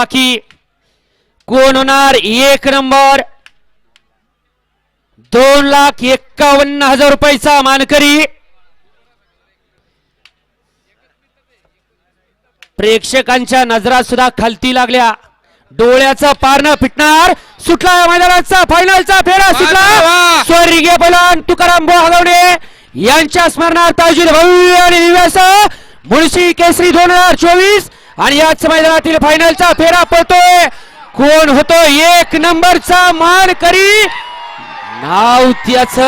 बाकी कोण होणार? एक नंबर. दोन लाख एक्कावन्न हजार रुपयाचा मानकरी. प्रेक्षकांच्या नजरा सुद्धा खालती लागल्या. डोळ्याचा पारणं फिटणार. सुटला या मैदानाचा फायनलचा फेरा सुटला. स्वर्गीय पलान तुकाराम बोहागवणे यांच्या स्मरणार्थ आयोजित भव्य आणि दिव्यास मुळशी केसरी दोन हजार चोवीस आणि याच मैदानातील फायनलचा फेरा पळतोय कोण होतो एक नंबरचा मान करी नाव त्याच